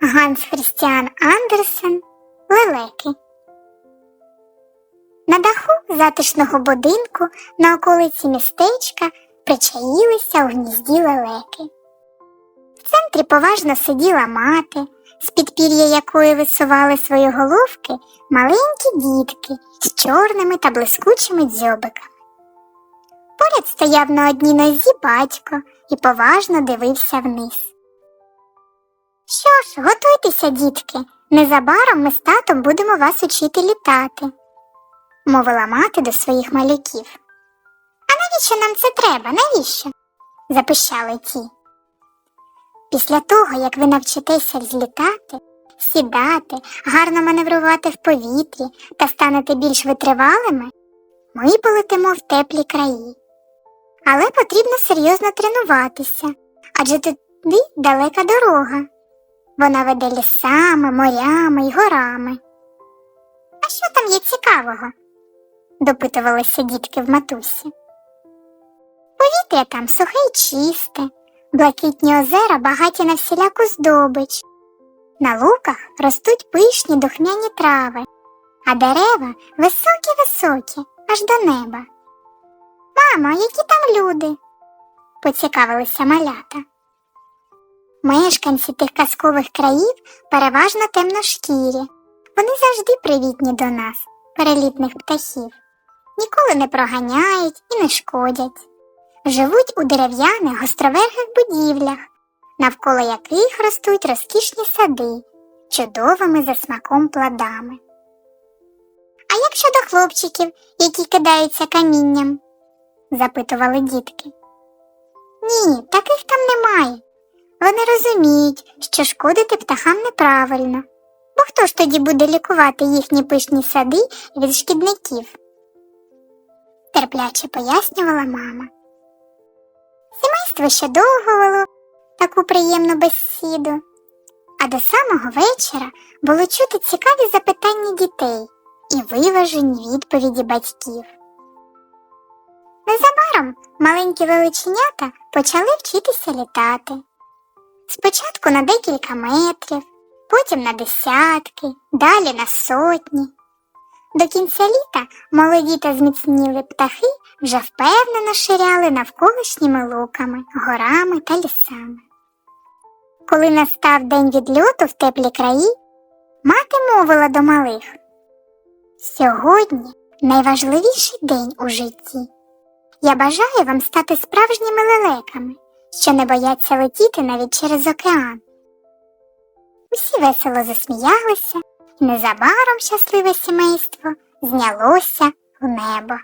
Ганс Христіан Андерсен Лелеки. На даху затишного будинку на околиці містечка причаїлися у гнізді лелеки. В центрі поважно сиділа мати, з під пір'я якої висували свої головки маленькі дітки з чорними та блискучими дзьобиками. Поряд стояв на одній нозі батько і поважно дивився вниз. Що ж, готуйтеся, дітки, незабаром ми з татом будемо вас учити літати, мовила мати до своїх малюків. А навіщо нам це треба? Навіщо? запищали ті. Після того, як ви навчитеся злітати, сідати, гарно маневрувати в повітрі та станете більш витривалими, ми полетимо в теплі краї. Але потрібно серйозно тренуватися, адже туди далека дорога. Вона веде лісами, морями й горами. А що там є цікавого? допитувалися дітки в матусі. Повітря там сухе й чисте, блакитні озера багаті на всіляку здобич. На луках ростуть пишні духмяні трави, а дерева високі високі, аж до неба. Мамо, які там люди? поцікавилися малята. Мешканці тих казкових країв переважно темношкірі. Вони завжди привітні до нас, перелітних птахів, ніколи не проганяють і не шкодять. Живуть у дерев'яних гостровергих будівлях, навколо яких ростуть розкішні сади, чудовими за смаком плодами. А як щодо хлопчиків, які кидаються камінням? запитували дітки. Ні, таких там немає. Вони розуміють, що шкодити птахам неправильно, бо хто ж тоді буде лікувати їхні пишні сади від шкідників? терпляче пояснювала мама. Сімейство ще довго вело таку приємну бесіду, а до самого вечора було чути цікаві запитання дітей і виважені відповіді батьків. Незабаром маленькі величенята почали вчитися літати. Спочатку на декілька метрів, потім на десятки, далі на сотні. До кінця літа молоді та зміцніли птахи вже впевнено ширяли навколишніми луками, горами та лісами. Коли настав день відльоту в теплі краї, мати мовила до малих Сьогодні найважливіший день у житті. Я бажаю вам стати справжніми лелеками, що не бояться летіти навіть через океан. Усі весело засміялися, і незабаром щасливе сімейство знялося в небо.